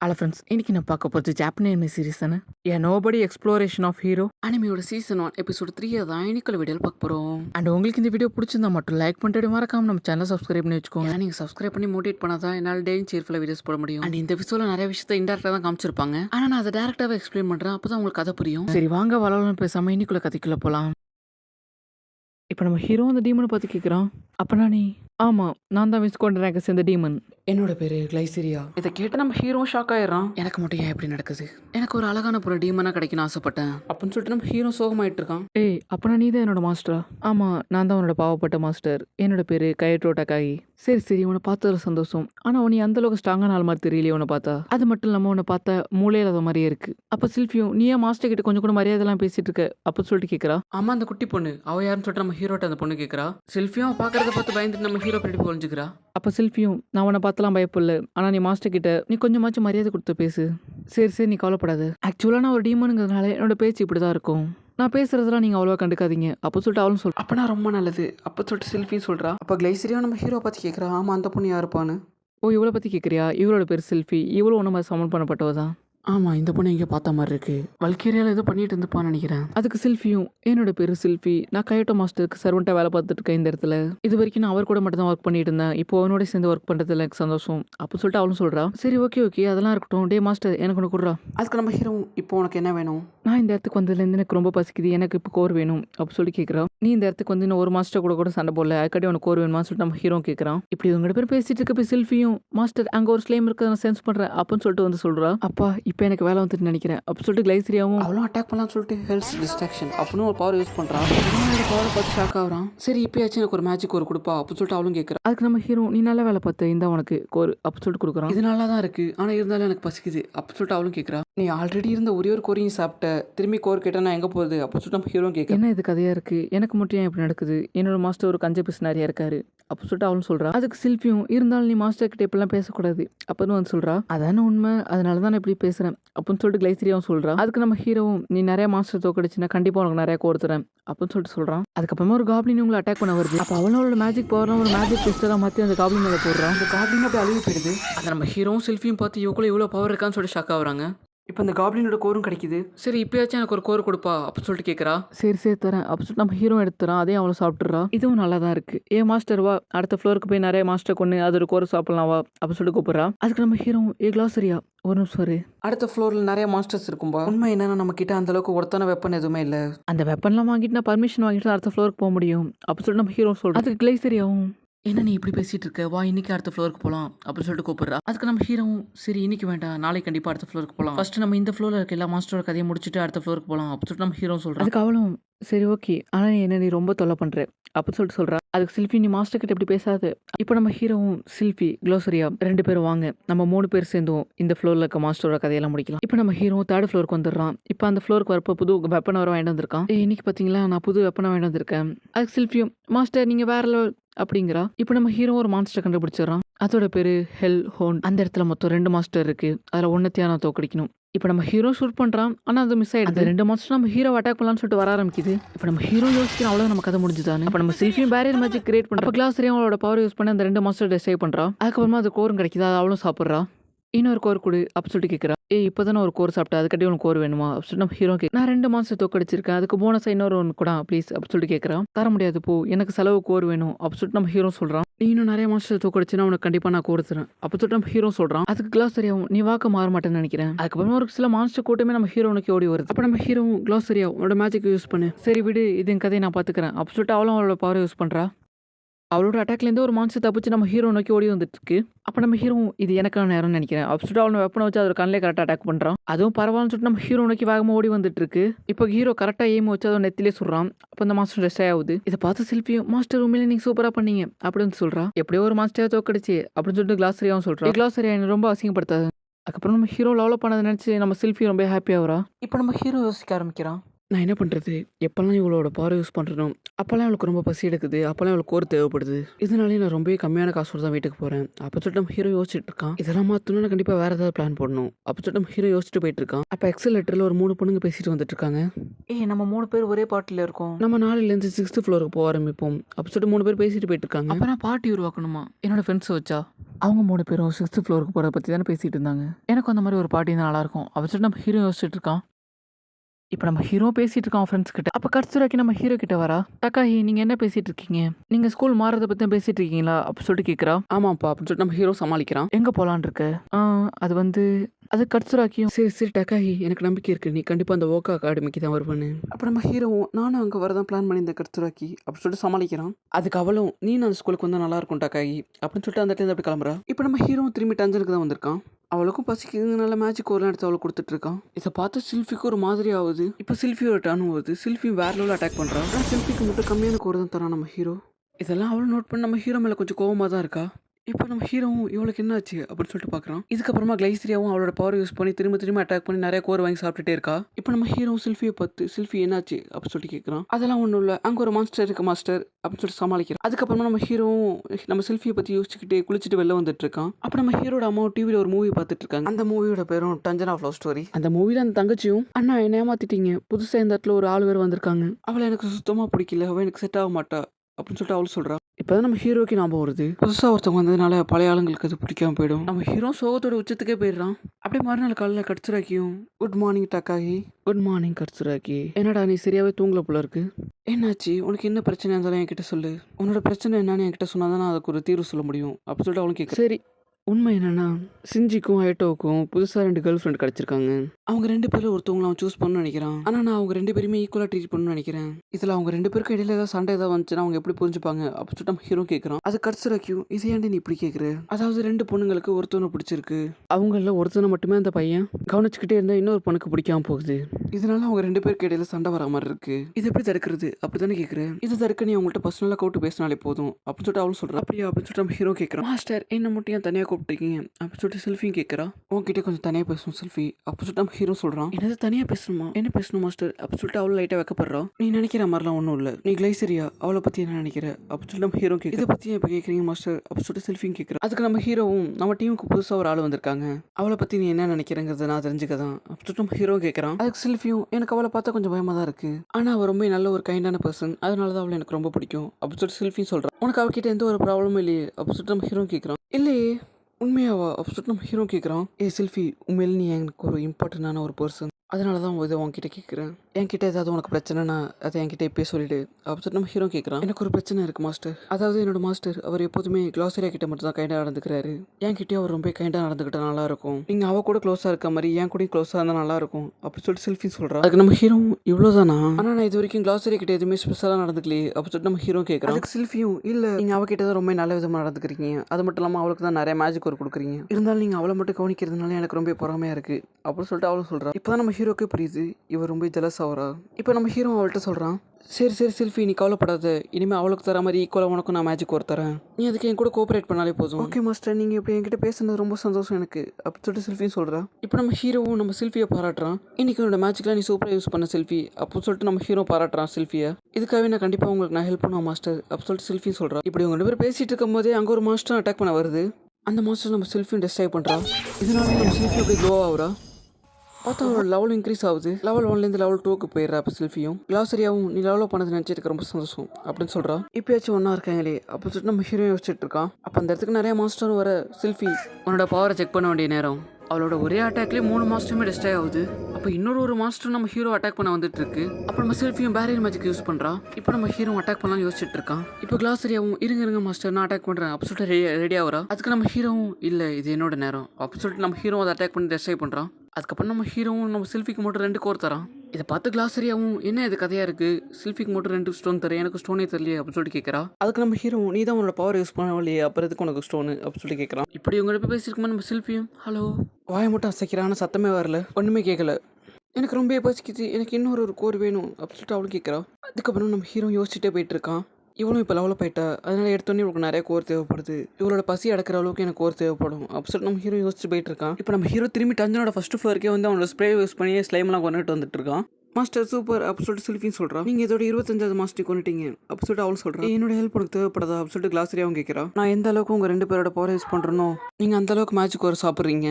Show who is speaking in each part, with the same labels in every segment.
Speaker 1: Hello friends இன்னைக்கு நான் பார்க்க போகிறது ஜாப்பனி அனிமி சீரிஸ் தானே? A nobody exploration of hero அனிமியோட season one episode three தான் இன்னைக்குள்ள வீடியோவில் பார்க்க போகிறோம் அண்ட் உங்களுக்கு இந்த வீடியோ பிடிச்சிருந்தா மட்டும் லைக் பண்ணிட்டு மறக்காம நம்ம சேனல் சப்ஸ்கிரைப் பண்ணி வச்சுக்கோங்க. நீங்கள் சப்ஸ்கிரைப் பண்ணி மோட்டிவேட் பண்ணால் தான் என்னால் டேயும் சேர்ஃபுல்லாக வீடியோஸ் போட முடியும். அண்ட் இந்த எபிசோட நிறைய விஷயத்தை இன்டெரக்டாக தான் காமிச்சிருப்பாங்க. ஆனால் நான் அதை டேரக்டாகவே எக்ஸ்பிளைன் பண்ணுறேன் அப்போ தான் உங்களுக்கு கதை புரியும். சரி வாங்க வளவலன்னு பேசாமல் இன்னைக்குள்ள கதைக்குள்ள போகலாம் இப்போ நம்ம ஹீரோ அந்த டீமனை பார்த்து கேட்குறான் அப்பனா நீ ஆமாம் நான் தான் மிஸ் கொண்டு சேர்ந்த டீமன் என்னோட பேரு கிளைசிரியா. இதை கேட்டு நம்ம ஹீரோ ஷாக் ஆயிடுறான். எனக்கு மட்டும் ஏன் இப்படி நடக்குது? எனக்கு ஒரு அழகான பொண்ணு டீமனா கிடைக்கணும்னு ஆசைப்பட்டேன். அப்படின்னு சொல்லிட்டு நம்ம ஹீரோ சோகமாயிட்டு இருக்கான். ஏய் அப்பனா நீ தான் என்னோட மாஸ்டரா ஆமா நான் தான் உன்னோட பாவப்பட்ட மாஸ்டர் என்னோட பேரு கயட்ரோ டக்காகி சரி சரி உன்னை பார்த்ததுல சந்தோஷம். ஆனா உன்னை அந்த அளவுக்கு ஸ்ட்ராங்கான ஆள் மாதிரி தெரியலையே உன்னை பார்த்தா. அது மட்டும் இல்லாம உன்னை பார்த்தா மூளையில அது மாதிரியே இருக்கு. அப்ப சில்பியும் நீ ஏன் மாஸ்டர் கிட்ட கொஞ்சம் கூட மரியாதை எல்லாம் பேசிட்டு இருக்க? அப்ப சொல்லிட்டு கேக்குறா. ஆமா அந்த குட்டி பொண்ணு. அவ யாருன்னு சொல்லிட்டு நம்ம ஹீரோட்ட அந்த பொண்ணு கேக்குறா. செல்ஃபியும் பாக்குறத பார்த்து பயந்துட்டு நம்ம ஹீரோ பின்னாடி ஒளிஞ்சுக்கிறா? அப்ப செல்ஃபியும் நான் உன்னை பார்த்தலாம் பயப்படல ஆனா நீ மாஸ்டர் கிட்ட நீ கொஞ்சமாச்சும் மரியாதை கொடுத்து பேசு. சரி சரி நீ கவலைப்படாத. ஆக்சுவலா நான் ஒரு டீமனுங்கிறதுனால என்னோட பேச்சு இப்படிதான் இருக்கும். நான் பேசுறதெல்லாம் நீங்க அவ்வளோவா கண்டுக்காதீங்க. அப்போ சொல்லிட்டு அவளும் சொல் அப்பனா ரொம்ப நல்லது. அப்போ சொல்லிட்டு செல்ஃபி சொல்றா. அப்போ கிளைசரியா நம்ம ஹீரோ பத்தி கேட்குறா ஆமா அந்த பொண்ணு யாருப்பான்னு ஓ இவளை பத்தி கேட்குறியா இவளோட பேர் செல்ஃபி. இவ்வளோ ஒன்று மாதிரி சமன் பண்ணப்பட்டவ தான் ஆமாம் இந்த பொண்ணு எங்கேயோ பார்த்த மாதிரி இருக்கு. வல்கேரியாவில் ஏதோ பண்ணிட்டு இருந்துப்பான்னு நினைக்கிறேன். அதுக்கு செல்ஃபியும் என்னோட பேர் செல்ஃபி நான் கயோட்டோ மாஸ்டருக்கு சர்வெண்ட்டாக வேலை பார்த்துட்டு இருக்கேன் இந்த இடத்துல. இது வரைக்கும் நான் அவர் கூட மட்டும் தான் ஒர்க் பண்ணிட்டு இருந்தேன். இப்போ அவனோட சேர்ந்து ஒர்க் பண்ணுறதுல எனக்கு சந்தோஷம். அப்போ சொல்லிட்டு அவளும் சொல்கிறா சரி ஓகே ஓகே அதெல்லாம் இருக்கட்டும். டே மாஸ்டர் எனக்கு ஒன்று கொடுறா. அதுக்கு நம்ம ஹீரோ இப்போ உனக்கு என்ன வேணும்? நான் இந்த இடத்துக்கு வந்ததுலேருந்து எனக்கு ரொம்ப பசிக்குது. எனக்கு இப்போ கோர் வேணும். அப்போ சொல்லி கேட்குறான் நீ இந்த இடத்துக்கு வந்து இன்னும் ஒரு மாஸ்டர் கூட கூட சண்டை போடல. அதுக்காட்டி உனக்கு கோர் வேணுமா சொல்லிட்டு நம்ம ஹீரோ கேட்குறான் இப்படி உங்கள்கிட்ட பேர் பேசிட்டு இருக்க போய் செல்ஃபியும் மாஸ்டர் அங்கே ஒரு ஸ்லேம் இருக்கிறத நான் சென்ஸ் பண்ணுறேன் அப்படின்னு சொல்லிட்டு வந்து சொல்கிறா அப்பா இப்போ எனக்கு வேலை வந்துட்டு நினைக்கிறேன். அப்போ சொல்லிட்டு கிளைசரியாவும் அவளும் அட்டாக் பண்ணலாம்னு சொல்லிட்டு ஹெல்த் டிஸ்ட்ராக்ஷன் அப்படின்னு ஒரு பவர் யூஸ் பண்ணுறான் பவரை பார்த்து ஷாக் ஆகுறான். சரி இப்போயாச்சும் எனக்கு ஒரு மேஜிக் ஒரு கொடுப்பா. அப்போ சொல்லிட்டு அவளும் கேட்குறான் அதுக்கு நம்ம ஹீரோ நீ நல்ல வேலை பார்த்து இந்த உனக்கு கோர் அப்போ சொல்லிட்டு கொடுக்குறான். இது நல்லா தான் இருக்கு. ஆனால் இருந்தாலும் எனக்கு பசிக்குது. அப்போ சொல்லிட்டு அவளும் கேட்குறா நீ ஆல்ரெடி இருந்த ஒரே ஒரு கோரையும் சாப்பிட்ட. திரும்பி கோர் கேட்டால் நான் எங்கே போகுது அப்போ சொல்லிட்டு நம்ம ஹீரோ கேட்க. என்ன இது கதையாக இருக்குது எனக்கு மட்டும் ஏன் இப்படி நடக்குது? என்னோட மாஸ்டர் ஒரு கஞ்ச பிசினாரியா இருக்காரு. அப்போ சொல்லிட்டு அவளும் சொல்கிறா அதுக்கு சில்பியும் இருந்தாலும் நீ மாஸ்டர் கிட்ட இப்படிலாம் பேசக்கூடாது. அப்போன்னு வந்து சொல்கிறா அதான உண்மை? அதனால தான் நான் இப்படி பேசுகிறேன் அப்படின்னு சொல்லிட்டு கிளைசிரியாவும் சொல்கிறா அதுக்கு நம்ம ஹீரோவும் நீ நிறைய மாஸ்டர் தோக்கடிச்சுன்னா கண்டிப்பாக உனக்கு நிறைய கோர்த்துறேன் அப்படின்னு சொல்லிட்டு சொல்கிறான் அதுக்கப்புறமா ஒரு காப்ளின் உங்களை அட்டாக் பண்ண வருது. அப்போ அவளோட மேஜிக் பவர்லாம் ஒரு மேஜிக் பிஸ்டரா மாற்றி அந்த காப்ளின் மேலே போடுறான் அந்த காப்ளின் அப்படி அழுகி போயிடுது. அதை நம்ம ஹீரோவும் செல்ஃபியும் பார்த்து இவ்வளோ இவ்வளோ பவர் இருக்கான்னு சொல்லிட்டு ஷாக் ஆகுறாங்க. இப்போ இந்த காப்ளினோட கோரும் கிடைக்குது. சரி இப்போயாச்சும் எனக்கு ஒரு கோர் கொடுப்பா அப்படி சொல்லிட்டு கேட்குறா சரி சரி தரேன். அப்படி சொல்லிட்டு நம்ம ஹீரோ எடுத்துறான் அதையும் அவளை சாப்பிட்றா இதுவும் நல்லா தான் இருக்கு. ஏ மாஸ்டர் வா. அடுத்த ஃப்ளோருக்கு போய் நிறைய மாஸ்டர் கொண்டு அது ஒரு கோர் சாப்பிடலாம் வா அப்படி சொல்லிட்டு கூப்பிட்றா. அதுக்கு நம்ம ஹீரோ ஏ கிளாசரியா ஒரு நிமிஷம் இரு. அடுத்த ஃப்ளோரில் நிறைய மாஸ்டர்ஸ் இருக்கும்பா உண்மை என்னன்னா நம்ம கிட்ட அந்த அளவுக்கு ஒருத்தான வெப்பன் எதுவுமே இல்லை. அந்த வெப்பன்லாம் வாங்கிட்டு நான் பர்மிஷன் வாங்கிட்டு அடுத்த ஃப்ளோருக்கு போக முடியும். அப்படி சொல்லிட்டு நம்ம ஹீரோ சொல்கிறோம் அதுக்கு கிளைசரியாவும் என்ன நீ இப்படி பேசிட்டு இருக்க? வா இன்னைக்கு அடுத்த ஃப்ளோருக்கு போகலாம் அப்படின்னு சொல்லிட்டு கூப்பிடுறா. அதுக்கு நம்ம ஹீரோவும் சரி இன்னைக்கு வேண்டாம். நாளைக்கு கண்டிப்பாக அடுத்த ஃப்ளோருக்கு போகலாம் ஃபர்ஸ்ட் நம்ம இந்த ஃப்ளோரில் இருக்க எல்லா மாஸ்டரோட கதையை முடிச்சுட்டு அடுத்த ஃப்ளோருக்கு போகலாம் அப்படின்னு சொல்லிட்டு நம்ம ஹீரோ சொல்கிறோம் அதுக்கு அவளும் சரி ஓகே ஆனால் என்ன நீ ரொம்ப தொல்லை பண்ணுற அப்படின்னு சொல்லிட்டு சொல்கிறா அதுக்கு செல்ஃபி நீ மாஸ்டர் கிட்ட எப்படி பேசாது. இப்போ நம்ம ஹீரோவும் செல்ஃபி க்ளோசரியா ரெண்டு பேரும் வாங்க. நம்ம மூணு பேர் சேர்ந்தும் இந்த ஃப்ளோரில் இருக்க மாஸ்டரோட கதையெல்லாம் முடிக்கலாம். இப்போ நம்ம ஹீரோ தேர்ட் ஃப்ளோருக்கு வந்துடுறான். இப்போ அந்த ஃப்ளோருக்கு வரப்போ புது வெப்பனை வர வாங்கிட்டு வந்திருக்கான். இன்னைக்கு பார்த்தீங்களா நான் புது வெப்பனை வாங்கிட்டு வந்திருக்கேன். அதுக்கு சில்ஃபியும் மாஸ்டர் நீங்கள் வேற லெவல் அப்படிங்கிறா? இப்போ நம்ம ஹீரோ ஒரு மாஸ்டர் கண்டுபிடிச்சிடறான். அதோட பேரு ஹெல் ஹோன் அந்த இடத்துல மொத்தம் ரெண்டு மாஸ்டர் இருக்கு. அதில் ஒன்னத்தையான தோக்கடிக்கணும். இப்போ நம்ம ஹீரோ ஷூட் பண்ணுறான் ஆனால் அது மிஸ் ஆயிடுது. ரெண்டு மாஸ்டர் நம்ம ஹீரோ அட்டாக் பண்ணலாம்னு சொல்லிட்டு வர ஆரம்பிக்குது. இப்போ நம்ம ஹீரோ யோசிக்கிறோம் அவ்வளோ நம்ம கதை முடிஞ்சுதானே? இப்போ நம்ம செல்ஃபியும் பேரியர் மேஜிக் கிரியேட் பண்ணுறோம் கிளாஸ் அவளோட பவர் யூஸ் பண்ணி அந்த ரெண்டு மாஸ்டர் டிசைவ் பண்ணுறான் அதுக்கப்புறமா அது கோரும் கிடைக்குது? அது அவளும் சாப்பிட்றா. இன்னொரு கோர் கொடு அப்படி சொல்லிட்டு கேட்குறா ஏய் இப்போ தானே ஒரு கோர் சாப்பிட்டா அதுக்கட்டி உனக்கு கோர் வேணுமா? அப்படி சொல்லிட்டு நம்ம ஹீரோ கேட்க நான் ரெண்டு மாதம் தோக்கடிச்சிருக்கேன் அதுக்கு போனஸ் இன்னொரு ஒன்று கூட ப்ளீஸ் அப்படி சொல்லிட்டு கேட்குறான் தர முடியாது போ. எனக்கு செலவு கோர் வேணும். அப்படி சொல்லிட்டு நம்ம ஹீரோ சொல்கிறான் நீ இன்னும் நிறைய மாஸ்டர் தோக்கடிச்சுன்னா உனக்கு கண்டிப்பாக நான் கோர் தரேன். சொல்லிட்டு நம்ம ஹீரோ சொல்கிறான் அதுக்கு கிளாஸ் சரியாகும் நீ வாக்க மாற மாட்டேன்னு நினைக்கிறேன். அதுக்கப்புறமா ஒரு சில மாஸ்டர் கூட்டமே நம்ம ஹீரோனுக்கு ஓடி வருது. அப்போ நம்ம ஹீரோ கிளாஸ் சரியா உன்னோட மேஜிக் யூஸ் பண்ணு. சரி விடு. இது என் கதையை நான் பார்த்துக்கிறேன் அப்படி சொல்லிட்டு அவளும் அவளோட பவர் யூஸ் பண்ணுறா அவளோட அட்டாக்லேருந்து ஒரு மான்ஸ்டர் தப்பிச்சு நம்ம ஹீரோ நோக்கி ஓடி வந்துட்டு இருக்கு அப்போ நம்ம ஹீரோ இது எனக்கான நேரம்னு நினைக்கிறேன். அப்படி சொல்லிட்டு அவனை வெப்பனை வச்சு அதோட கண்ணிலே கரெக்டாக அட்டாக் பண்ணுறான் அதுவும் பரவாயில்லன்னு சொல்லிட்டு நம்ம ஹீரோ நோக்கி வேகமாக ஓடி வந்துட்டு இருக்கு இப்போ ஹீரோ கரெக்டாக எய்ம் வச்சு அதோட நெத்திலே சொல்கிறான் அப்போ அந்த மாஸ்டர் ரெஸ்ட் ஆகுது. இதை பார்த்து செல்ஃபியும் மாஸ்டர் உண்மையிலே நீங்கள் சூப்பராக பண்ணீங்க அப்படின்னு சொல்கிறா எப்படியோ ஒரு மாஸ்டர் தோக்கடிச்சு அப்படின்னு சொல்லிட்டு கிளாஸரியாவும் சொல்கிறான் கிளாஸரியா என்ன ரொம்ப அசிங்கப்படுத்தாது. அதுக்கப்புறம் நம்ம ஹீரோ லெவலப் பண்ணதை நினச்சி நம்ம செல்ஃபி ரொம்ப ஹாப்பி ஆகுறா. இப்போ நம்ம ஹீரோ யோசிக்க ஆரம்பிக்கிறான்.
Speaker 2: நான் என்ன பண்ணுறது எப்போல்லாம் இவளோட பவர் யூஸ் பண்ணுறனோ அப்போல்லாம் இவளுக்கு ரொம்ப பசி எடுக்குது. அப்போல்லாம் இவளுக்கு கோர் தேவைப்படுது. இதனாலே நான் ரொம்பவே கம்மியான காசோட தான் வீட்டுக்கு போகிறேன் அப்போ சொல்லிட்டு நம்ம ஹீரோ யோசிச்சுட்டு இருக்கான். இதெல்லாம் மாற்றணும்னா நான் கண்டிப்பாக வேறு ஏதாவது பிளான் போடணும். அப்போ சொல்லிட்டு நம்ம ஹீரோ யோசிச்சுட்டு போயிட்டு இருக்கான். அப்போ எக்ஸல் லெட்டரில் ஒரு மூணு பொண்ணுங்க பேசிட்டு வந்துட்டு இருக்காங்க. ஏய் நம்ம மூணு பேர் ஒரே பாட்டில் இருக்கோம். நம்ம நாளையிலேருந்து சிக்ஸ்த் ஃப்ளோருக்கு போக ஆரம்பிப்போம். அப்போ சொல்லிட்டு மூணு பேர் பேசிட்டு போயிட்டு இருக்காங்க. அப்புறம் பார்ட்டி உருவாக்கணுமா? என்னோட ஃப்ரெண்ட்ஸ் வச்சா? அவங்க மூணு பேரும் சிக்ஸ்த் ஃப்ளோருக்கு போகிறத பற்றி தானே பேசிட்டு இருந்தாங்க. எனக்கு அந்த மாதிரி ஒரு பார்ட்டி தான் நல்லாயிருக்கும் அப்போ சொல்லிட்டு நம்ம ஹீரோ யோசிச்சுட்டு இருக்கான். இப்போ நம்ம ஹீரோ பேசிட்டு இருக்கோம் ஃப்ரெண்ட்ஸ் கிட்ட. அப்போ கட்சுராக்கி நம்ம ஹீரோ கிட்ட வரா? தக்காஹி நீங்க என்ன பேசிட்டு இருக்கீங்க? நீங்க ஸ்கூல் மாறத பத்தி தான் பேசிட்டு இருக்கீங்களா? அப்படி சொல்லிட்டு கேக்குறா. ஆமாப்பா அப்படின்னு சொல்லிட்டு நம்ம ஹீரோ சமாளிக்கிறான். எங்க போலான் இருக்க? ஆ, அது வந்து அது கட்சுராக்கியும் சரி சரி டக்காஹி எனக்கு நம்பிக்கை இருக்கு. நீ கண்டிப்பா அந்த ஓகா அகாடமிக்கு தான் வருவேன்னு. அப்போ நம்ம ஹீரோவும் நானும் அங்கே வரதான் பிளான் பண்ணியிருந்தேன் கட்சுராக்கி அப்படின்னு சொல்லிட்டு சமாளிக்கிறான். அதுக்கு அவளும் நீ அந்த ஸ்கூலுக்கு வந்தால் நல்லா இருக்கும் டக்காஹி அப்படின்னு சொல்லிட்டு அந்த இடத்துல அப்படி கிளம்புறா. இப்போ நம்ம ஹீரோவும் திரும்பி டஞ்சனுக்கு தான் வந்திருக்கான். அவளுக்கும் பசிக்குதுனால மேஜிக் ஒரு எடுத்து அவளுக்கு கொடுத்துட்டு இருக்கான் இதை பார்த்து சில்ஃபிக்கு ஒரு மாதிரி ஆகுது. இப்போ சில்ஃபியோட டர்ன் வருது சில்ஃபி வேற லெவலில் அட்டாக் பண்ணுறான் ஆனால் சில்ஃபிக்கு மட்டும் கம்மியான கோர் தான் தரான் நம்ம ஹீரோ இதெல்லாம் அவளும் நோட் பண்ணி நம்ம ஹீரோ மேலே கொஞ்சம் கோவமாக தான் இருக்கா? இப்போ நம்ம ஹீரோவும் இவளுக்கு என்ன ஆச்சு அப்படின்னு சொல்லிட்டு பார்க்குறான். இதுக்கப்புறமா கிளைஸ்ரியாவும் அவளோட பவர் யூஸ் பண்ணி திரும்ப திரும்ப அட்டாக் பண்ணி நிறைய கோர் வாங்கி சாப்பிட்டுட்டே இருக்கா. இப்போ நம்ம ஹீரோ சில்ஃபியை பார்த்து சில்ஃபி என்னாச்சு அப்படின்னு சொல்லிட்டு கேட்குறான் அதெல்லாம் ஒன்றும் இல்லை. அங்கே ஒரு மாஸ்டர் இருக்கு மாஸ்டர் அப்படின்னு சொல்லிட்டு சமாளிக்கிறான். அதுக்கப்புறமா நம்ம ஹீரோவும் நம்ம செல்ஃபியை பற்றி யோசிச்சுக்கிட்டே குளிச்சுட்டு வெளில வந்துட்டு இருக்கான் அப்போ நம்ம ஹீரோட அம்மா டிவியில் ஒரு மூவி பார்த்துட்டு இருக்காங்க அந்த மூவியோட பேரும் டஞ்சன் ஆஃப் லவ் ஸ்டோரி அந்த மூவியில் அந்த தங்கச்சியும் அண்ணா என்ன ஏமாத்திட்டீங்க. புதுசாக இந்த இடத்துல ஒரு ஆள் வேறு வந்திருக்காங்க. அவளை எனக்கு சுத்தமாக பிடிக்கல. அவள் எனக்கு செட் ஆக மாட்டா. அப்படின்னு சொல்லிட்டு அவள் சொல்றா. இப்போதான் நம்ம ஹீரோக்கு ஞாபகம் வருது. புதுசாக ஒருத்தவங்க வந்ததுனால பழைய ஆளுங்களுக்கு அது பிடிக்காம போயிடும். நம்ம ஹீரோ சோகத்தோட உச்சத்துக்கே போயிடுறான். அப்படியே மறுநாள் காலையில் கடிச்சுராக்கியும் குட் மார்னிங் டக்காகி குட் மார்னிங் கடிச்சுராக்கி என்னடா நீ சரியாவே தூங்கல போல இருக்கு? என்னாச்சு? உனக்கு என்ன பிரச்சனை இருந்தாலும் என்கிட்ட சொல்லு. உன்னோட பிரச்சனை என்னன்னு என்கிட்ட சொன்னால் தான் நான் அதுக்கு ஒரு தீர்வு சொல்ல முடியும். அப்படின்னு சொல்லிட்டு அவளும் கேட்க சரி. உண்மை என்னன்னா சிஞ்சிக்கும் ஐட்டோவுக்கும் புதுசாக ரெண்டு கேர்ள் ஃப்ரெண்ட் கிடச்சிருக்காங்க. அவங்க ரெண்டு பேரில் ஒருத்தவங்கள அவன் சூஸ் பண்ணணும்னு நினைக்கிறான். ஆனால் நான் அவங்க ரெண்டு பேருமே ஈக்குவலாக ட்ரீட் பண்ணணும்னு நினைக்கிறேன். இதில் அவங்க ரெண்டு பேருக்கும் இடையில ஏதாவது சண்டை ஏதாவது வந்துச்சுன்னா அவங்க எப்படி புரிஞ்சுப்பாங்க? அப்படி சொல்லிட்டு நம்ம ஹீரோ கேட்குறான் அது கட்சுரா கியூ இது ஏன்டி நீ இப்படி கேட்குற அதாவது ரெண்டு பொண்ணுங்களுக்கு ஒருத்தவனை பிடிச்சிருக்கு. அவங்கள ஒருத்தனை மட்டுமே அந்த பையன் கவனிச்சுக்கிட்டே இருந்தால் இன்னொரு பொண்ணுக்கு பிடிக்காம போகுது. இதனால அவங்க ரெண்டு பேருக்கு இடையில சண்டை வர மாதிரி இருக்கு. இது எப்படி தடுக்கிறது? அப்படிதானே கேட்குறேன் இது தடுக்க நீ அவங்கள்ட்ட பர்சனலாக கூப்பிட்டு பேசினாலே போதும். அப்படின்னு சொல்லிட்டு அவளும் சொல்கிறா அப்படியா? அப்படின்னு சொல்லிட்டு நம்ம ஹீரோ கேட்குறான் மாஸ்டர் என்ன மட்டும் தனியாக கூப்பிட்டுருக்கீங்க. அப்படின்னு சொல்லிட்டு செல்ஃபியும் கேட்குறா. உங்ககிட்ட கொஞ்சம் தனியாக பேசணும் செல்ஃபி. அப்போ சொல்லிட்டு நம்ம ஹீரோ சொல்கிறான் என்னது தனியாக பேசணுமா? என்ன பேசணும் மாஸ்டர் அப்படி சொல்லிட்டு அவ்வளோ லைட்டாக வைக்கப்படுறா. நீ நினைக்கிற மாதிரிலாம் ஒன்றும் இல்லை. நீ கிளைசரியா அவளை பற்றி என்ன நினைக்கிற? அப்படின்னு சொல்லிட்டு நம்ம ஹீரோ கேட்கு இதை பற்றி இப்போ கேட்குறீங்க மாஸ்டர் அப்படி சொல்லிட்டு செல்ஃபியும் கேட்குறா. அதுக்கு நம்ம ஹீரோவும் நம்ம டீமுக்கு புதுசாக ஒரு ஆள் வந்திருக்காங்க. அவளை பற்றி நீ என்ன நினைக்கிறங்கிறத நான் தெரிஞ்சுக்க தான் அப்படி சொல்லிட்டு நம்ம ஹீரோ கேட்குறான். அதுக்கு செல்ஃபியும் எனக்கு அவளை பார்த்தா கொஞ்சம் பயமாக தான் இருக்குது ஆனால் அவள் ரொம்ப நல்ல ஒரு கைண்டான பர்சன் அதனால தான் அவளை எனக்கு ரொம்ப பிடிக்கும். அப்படின்னு சொல்லிட்டு செல்ஃபியும் சொல்கிறான் உனக்கு அவகிட்ட எந்த ஒரு ப்ராப்ளமும் இல்லையே. அப்படின்னு சொல்லிட்டு நம்ம ஹீரோ கேட்குறான். இல்லையே. உண்மையாவா? அப்படி சொல்லிட்டு நம்ம ஹீரோ கேட்குறான் ஏ செல்ஃபி உண்மையில நீ எனக்கு ஒரு இம்பார்ட்டண்டான ஒரு பர்சன் அதனால தான் இதை உன்கிட்ட கேட்குறேன் என்கிட்ட ஏதாவது உனக்கு பிரச்சனைனா அதை என்கிட்ட இப்பயே சொல்லிடு. அப்படி சொல்லிட்டு நம்ம ஹீரோ கேட்குறான். எனக்கு ஒரு பிரச்சனை இருக்குது மாஸ்டர். அதாவது என்னோட மாஸ்டர் அவர் எப்போதுமே க்ளோசரியா கிட்ட மட்டும் தான் கைண்டாக நடந்துக்கிறாரு. என்கிட்டயும் அவர் ரொம்ப கைண்டாக நடந்துக்கிட்டா நல்லா இருக்கும். நீங்கள் அவ கூட க்ளோஸாக இருக்க மாதிரி என் கூட க்ளோஸாக இருந்தால் நல்லா இருக்கும். அப்படி சொல்லிட்டு செல்ஃபி சொல்கிறா அதுக்கு நம்ம ஹீரோ இவ்வளோதானா ஆனால் நான் இது வரைக்கும் க்ளாசரி கிட்ட எதுவுமே ஸ்பெஷலாக நடந்துக்கலையே. அப்படி சொல்லிட்டு நம்ம ஹீரோ கேட்குறோம் அதுக்கு செல்ஃபியும் இல்லை. நீங்கள் அவகிட்ட தான் ரொம்ப நல்ல விதமாக நடந்துக்கிறீங்க. அது மட்டும் இல்லாமல் அவளுக்கு தான் நிறைய மேஜிக் ஒரு கொடுக்குறீங்க. இருந்தாலும் நீங்கள் அவளை மட்டும் கவனிக்கிறதுனால எனக்கு ரொம்ப பொறாமையாக இருக்குது அப்படின்னு சொல்லிட்டு அவளும் சொல்கிறா இப்போ தான் நம்ம ஹீரோக்கே புரியுது. இவர் ரொம்ப ஜலஸ் ஆகிறா இப்போ நம்ம ஹீரோ அவள்கிட்ட சொல்கிறான் சரி சரி செல்ஃபி நீ கவலைப்படாத. இனிமேல் அவளுக்கு தர மாதிரி ஈக்குவலாக உனக்கும் நான் மேஜிக் ஒரு தரேன். நீ அதுக்கு என் கூட கோஆப்ரேட் பண்ணாலே போதும். ஓகே மாஸ்டர் நீங்கள் இப்படி என்கிட்ட பேசுனது ரொம்ப சந்தோஷம் எனக்கு. அப்படி சொல்லிட்டு செல்ஃபியும் சொல்கிறா இப்போ நம்ம ஹீரோவும் நம்ம செல்ஃபியை பாராட்டுறான். இன்னைக்கு உன்னோட மேஜிக்லாம் நீ சூப்பராக யூஸ் பண்ண செல்ஃபி அப்போ சொல்லிட்டு நம்ம ஹீரோ பாராட்டுறான் செல்ஃபியை இதுக்காகவே நான் கண்டிப்பாக உங்களுக்கு நான் ஹெல்ப் பண்ணுவேன் மாஸ்டர் அப்படி சொல்லிட்டு செல்ஃபியும் சொல்கிறா இப்படி உங்க ரெண்டு பேர் பேசிட்டு இருக்கும்போதே அங்கே ஒரு மாஸ்டர் அட்டாக் பண்ண வருது. அந்த மாஸ்டர் நம்ம செல்ஃபியும் டெஸ்ட்ரைவ் பண்ணுறான் இதனால நம்ம செல்ஃபி அப்படியே க்ளோ ஆகுறா. பார்த்தா அவளோட லெவல் இன்க்ரீஸ் ஆகுது லெவல் ஒன்லேருந்து லெவல் டூக்கு போயிடுறா அப்போ செல்ஃபியும். கிளாசரியாவும் நீ லெவலில் பண்ணது நினச்சிட்டு ரொம்ப சந்தோஷம் அப்படின்னு சொல்கிறா இப்போயாச்சும் ஒன்றா இருக்காங்களே அப்படின்னு சொல்லிட்டு நம்ம ஹீரோ யோசிச்சுட்டு இருக்கான் அப்போ அந்த இடத்துக்கு நிறைய மாஸ்டரும் வர செல்ஃபி. உன்னோட பவரை செக் பண்ண வேண்டிய நேரம். அவளோட ஒரே அட்டாக்லேயே மூணு மாஸ்டருமே டெஸ்ட்ராய் ஆகுது. அப்போ இன்னொரு ஒரு மாஸ்டர் நம்ம ஹீரோ அட்டாக் பண்ண வந்துட்டு இருக்கு. அப்போ நம்ம செல்ஃபியும் பேரியர் மேஜிக் யூஸ் பண்ணுறா இப்போ நம்ம ஹீரோ அட்டாக் பண்ணலாம் யோசிச்சுட்டு இருக்கான் இப்போ கிளாசரியாவும் இருங்க இருங்க மாஸ்டர் நான் அட்டாக் பண்ணுறேன் அப்படி சொல்லிட்டு ரெடி ரெடி ஆகிறா அதுக்கு நம்ம ஹீரோவும் இல்லை இது என்னோட நேரம். அப்படி சொல்லிட்டு நம்ம ஹீரோ அதை அட்டாக் பண்ணி டெஸ்ட்ராய் பண்ணுறான் அதுக்கப்புறம் நம்ம ஹீரோவும் நம்ம செல்ஃபிக்கு மட்டும் ரெண்டு கோர் தரான். இதை பார்த்து கிளாசரியாவும் என்ன இது கதையாக இருக்குது செல்ஃபிக்கு மட்டும் ரெண்டு ஸ்டோன் தரேன் எனக்கு ஸ்டோனே தெரியலையே அப்படின்னு சொல்லிட்டு கேட்குறா அதுக்கு நம்ம ஹீரோ நீ தான் உன்னோட பவர் யூஸ் பண்ணலையே அப்புறம் எதுக்கு உனக்கு ஸ்டோனு அப்படின்னு சொல்லி கேட்குறான் இப்படி உங்கள்கிட்ட பேசியிருக்கும்போது நம்ம செல்ஃபியும் ஹலோ வாயை மட்டும் அசைக்கிறான் ஆனால் சத்தமே வரல. ஒன்றுமே கேட்கல எனக்கு ரொம்ப பசிக்குது எனக்கு இன்னொரு ஒரு கோர் வேணும் அப்படின்னு சொல்லிட்டு அவளும் கேட்குறா அதுக்கப்புறம் நம்ம ஹீரோ யோசிச்சுட்டே போயிட்டு இருக்கான். இவளும் இப்போ லெவலில் போயிட்டா அதனால எடுத்தோன்னே இவளுக்கு நிறைய கோர் தேவைப்படுது. இவளோட பசி அடக்கிற அளவுக்கு எனக்கு கோர் தேவைப்படும். அப்படி நம்ம ஹீரோ யோசிச்சு போயிட்டு இருக்கான். இப்போ நம்ம ஹீரோ திரும்பி டஞ்சனோட ஃபர்ஸ்ட் ஃப்ளோருக்கே வந்து அவனோட ஸ்ப்ரே யூஸ் பண்ணி ஸ்லைம்லாம் கொண்டுட்டு வந்துட்டு இருக்கான். மாஸ்டர் சூப்பர் அப்படி சொல்லிட்டு சொல்கிறான் நீங்கள் இதோட இருபத்தஞ்சாவது மாஸ்டர் கொண்டுட்டீங்க. அப்படி சொல்லிட்டு அவளும் சொல்கிறேன் என்னோட ஹெல்ப் உனக்கு தேவைப்படாதா? அப்படி சொல்லிட்டு கிளாஸ் அவன் நான் எந்த அளவுக்கு உங்கள் ரெண்டு பேரோட பவர் யூஸ் பண்ணுறனோ நீங்கள் அந்த அளவுக்கு மேட்ச்சுக்கு ஒரு சாப்பிட்றீங்க.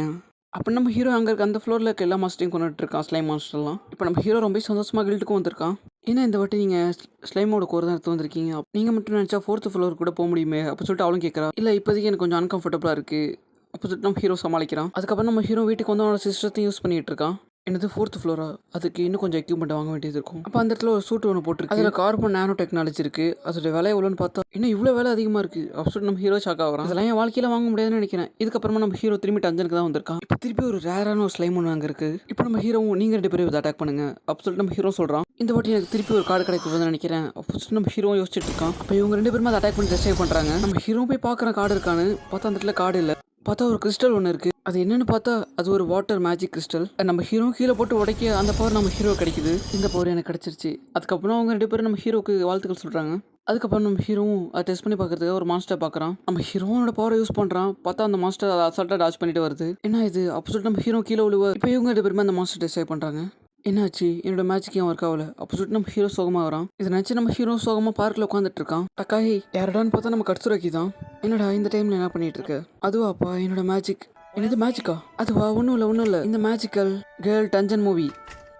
Speaker 2: அப்போ நம்ம ஹீரோ அங்கே இருக்க அந்த ஃப்ளோரில் இருக்க எல்லா மாஸ்டரையும் கொண்டுட்டு இருக்கான் ஸ்லைம் மாஸ்டர்லாம் இப்போ நம்ம ஹீரோ ரொம்ப சந்தோஷமாக கில்ட்டுக்கும் வந்திருக்கான். ஏன்னா இந்த வாட்டி நீங்கள் ஸ்லைமோட கோர் தான் எடுத்து வந்திருக்கீங்க நீங்கள் மட்டும் நினச்சா ஃபோர்த்து ஃப்ளோர் கூட போக முடியுமே? அப்போ சொல்லிட்டு அவளும் கேட்குறா இல்லை இப்போதைக்கு எனக்கு கொஞ்சம் அன்கம்ஃபர்டபுளாக இருக்குது அப்போ சொல்லிட்டு நம்ம ஹீரோ சமாளிக்கிறான் அதுக்கப்புறம் நம்ம ஹீரோ வீட்டுக்கு வந்து அவனோட சிஸ்டத்தையும் யூஸ் பண்ணிகிட்டு இருக்கான் என்னது ஃபோர்த் ஃப்ளோரா அதுக்கு இன்னும் கொஞ்சம் எக்யூப்மெண்ட் வாங்க வேண்டியது இருக்கும். அப்போ அந்த இடத்துல ஒரு சூட் ஒன்று போட்டிருக்கு. அதில் கார்பன் நானோ டெக்னாலஜி இருக்குது அதோட விலை எவ்வளோன்னு பார்த்தா இன்னும் இவ்வளோ விலை அதிகமாக இருக்குது அப்படி சொல்லிட்டு நம்ம ஹீரோ ஷாக் ஆகிறான். அதெல்லாம் என் வாழ்க்கையில் வாங்க முடியாதுன்னு நினைக்கிறேன். இதுக்கப்புறமா நம்ம ஹீரோ திரும்பி டஞ்சனுக்கு தான் வந்திருக்கான். இப்போ திருப்பி ஒரு ரேரான ஒரு ஸ்லைம் ஒன்று அங்கே இருக்குது இப்போ நம்ம ஹீரோவும் நீங்கள் ரெண்டு பேரும் இதை அட்டாக் பண்ணுங்க. அப்படி சொல்லிட்டு நம்ம ஹீரோ சொல்கிறான் இந்த வாட்டி எனக்கு திருப்பி ஒரு கார்டு கிடைக்குதுன்னு நினைக்கிறேன். அப்போ நம்ம ஹீரோ யோசிச்சுட்டு இருக்கான். அப்போ இவங்க ரெண்டு பேருமே அதை அட்டாக் பண்ணி டிஸ்ட்ரைவ் பண்ணுறாங்க நம்ம ஹீரோ போய் பார்க்குற கார்டு இருக்கான்னு பார்த்தா அந்த இடத்துல கார்டு இல்லை. பார்த்தா ஒரு கிறிஸ்டல் ஒன்று இருக்குது அது என்னன்னு பார்த்தா அது ஒரு வாட்டர் மேஜிக் கிறிஸ்டல் நம்ம ஹீரோ கீழே போட்டு உடைக்க அந்த பவர் நம்ம ஹீரோ கிடைக்குது. இந்த பவர் எனக்கு கிடைச்சிருச்சு. அதுக்கப்புறம் அவங்க ரெண்டு பேரும் நம்ம ஹீரோக்கு வாழ்த்துக்கள் சொல்கிறாங்க அதுக்கப்புறம் நம்ம ஹீரோவும் அதை டெஸ்ட் பண்ணி பார்க்கறதுக்கு ஒரு மாஸ்டர் பார்க்குறான். நம்ம ஹீரோனோட பவரை யூஸ் பண்ணுறான் பார்த்தா அந்த மாஸ்டர் அதை அசால்ட்டாக டாச் பண்ணிட்டு வருது. என்ன இது? அப்போ சொல்லிட்டு நம்ம ஹீரோ கீழே விழுவ இப்போ இவங்க ரெண்டு பேருமே அந்த மாஸ்டர் டெஸ்ட் பண்ணுறாங்க என்னாச்சு? என்னோட மேஜிக் ஏன் ஒர்க் ஆகல? அப்போ சொல்லிட்டு நம்ம ஹீரோ சோகமாக வரான். இதை நினச்சி நம்ம ஹீரோ சோகமாக பார்க்கில் உட்காந்துட்டு இருக்கான். டக்காய் யாரடான்னு பார்த்தா நம்ம கட்சுராக்கி தான். என்னடா இந்த டைமில் என்ன பண்ணிட்டு இருக்கு? அதுவாப்பா என்னோட மேஜிக் என்னது மேஜிக்கா அதுவா ஒன்றும் இல்லை ஒன்றும் இல்லை இந்த மேஜிக்கல் கேர்ள் டஞ்சன் மூவி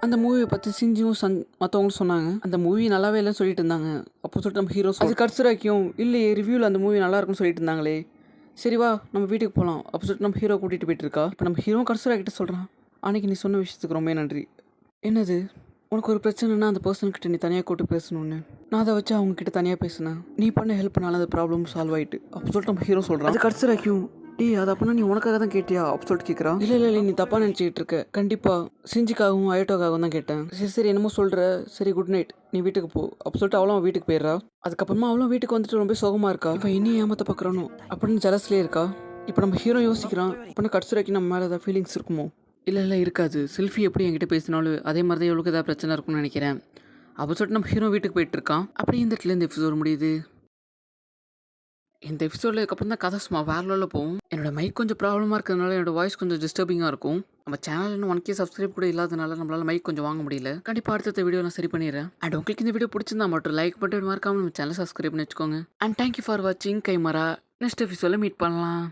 Speaker 2: அந்த மூவியை பற்றி சிஞ்சியும் சன் மற்றவங்களும் சொன்னாங்க. அந்த மூவி நல்லாவே இல்லைன்னு சொல்லிட்டு இருந்தாங்க. அப்போ சொல்லிட்டு நம்ம ஹீரோ அது கட்சுராக்கியும் இல்லையே ரிவ்யூவில் அந்த மூவி நல்லா இருக்கும்னு சொல்லிட்டு இருந்தாங்களே. சரி வா நம்ம வீட்டுக்கு போகலாம் அப்போ சொல்லிட்டு நம்ம ஹீரோ கூட்டிகிட்டு போயிட்டு இருக்கா? இப்போ நம்ம ஹீரோ கட்சுரா சொல்கிறான் அன்னைக்கு நீ சொன்ன விஷயத்துக்கு ரொம்ப நன்றி. என்னது? உனக்கு ஒரு பிரச்சனைனா அந்த பர்சன்கிட்ட நீ தனியாக கூட்டு பேசணும்னு. நான் அதை வச்சு அவங்கக்கிட்ட தனியாக பேசினேன். நீ பண்ண ஹெல்ப்னால அந்த ப்ராப்ளம் சால்வ் ஆகிட்டு அப்போ சொல்லிட்டு நம்ம ஹீரோ சொல்கிறான் அது கடைசி வரைக்கும் டேய் அது அப்படின்னா நீ உனக்காக தான் கேட்டியா? அப்படின்னு சொல்லிட்டு கேட்குறான் இல்லை இல்லை இல்லை நீ தப்பாக நினச்சிக்கிட்டு இருக்க. கண்டிப்பாக சிஞ்சிக்காகவும் அயோட்டோக்காகவும் தான் கேட்டேன். சரி சரி என்னமோ சொல்கிற சரி குட் நைட் நீ வீட்டுக்கு போ. அப்படி சொல்லிட்டு அவளும் வீட்டுக்கு போயிடுறா. அதுக்கப்புறமா அவளும் வீட்டுக்கு வந்துட்டு ரொம்ப சோகமாக இருக்கா. இப்போ இன்னும் ஏமாத்த பார்க்குறானோ அப்படின்னு ஜலஸ்லேயே இருக்கா. இப்போ நம்ம ஹீரோ யோசிக்கிறான். இப்போ கட்சுரைக்கு நம்ம மேலே ஏதாவது ஃபீலிங்ஸ் இருக்குமோ? இல்லை இல்லை இருக்காது. செல்ஃபி எப்படி என்கிட்ட பேசினாலும் அதே மாதிரி தான் எவ்வளோக்கு ஏதாவது பிரச்சனை இருக்கும்னு நினைக்கிறேன். அப்போ சொல்லிட்டு நம்ம ஹீரோ வீட்டுக்கு போயிட்டு இருக்கான். அப்படியே இந்த இடத்துல இந்த எபிசோட் முடியுது. இந்த எபிசோடில் இதுக்கப்புறம் தான் கதை சும்மா வேற லெவலில் போகும். என்னோட மைக் கொஞ்சம் ப்ராப்ளமாக இருக்கிறதுனால என்னோட வாய்ஸ் கொஞ்சம் டிஸ்டர்பிங்காக இருக்கும். நம்ம சேனல் இன்னும் ஒன் கே சப்ஸ்கிரைப் கூட இல்லாதனால நம்மளால் மைக் கொஞ்சம் வாங்க முடியல. கண்டிப்பாக அடுத்த வீடியோ நான் சரி பண்ணிடுறேன். அண்ட் உங்களுக்கு இந்த வீடியோ பிடிச்சிருந்தா மட்டும் லைக் பண்ணிட்டு மறக்காமல் நம்ம சேனல் சப்ஸ்கிரைப் பண்ணி வச்சுக்கோங்க. அண்ட் தேங்க்யூ ஃபார் வாட்சிங் கைமரா நெக்ஸ்ட் எபிசோடில் மீட் பண்ணலாம்.